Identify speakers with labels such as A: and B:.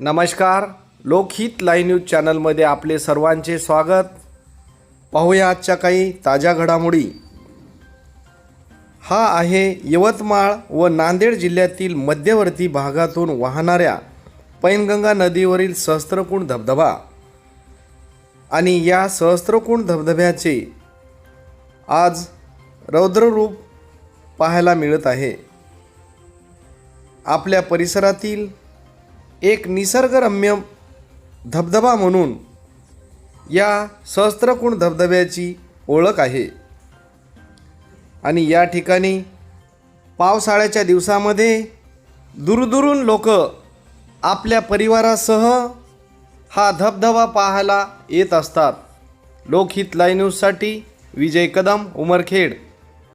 A: नमस्कार. लोकहित live news चॅनलमध्ये आपले सर्वांचे स्वागत. पाहूया आजच्या काही ताज्या घडामोडी. हा आहे यवतमाळ व नांदेड जिल्ह्यातील मध्यवर्ती भागातून वाहणाऱ्या पैनगंगा नदीवरील सहस्त्रकुंड धबधबा आणि या सहस्त्रकुंड धबधब्याचे आज रौद्ररूप पाहायला मिळत आहे. आपल्या परिसरातील एक निसर्गरम्य धबधबा म्हणून या सहस्त्रकुंड धबधब्याची ओळख आहे. आणि या ठिकाणी पावसाळ्याच्या दिवसामध्ये दूरदूरून लोक आपल्या परिवारासह हा धबधबा पाहायला येत असतात. लोकहित लाईन्यूजसाठी न्यूजसाठी विजय कदम उमरखेड.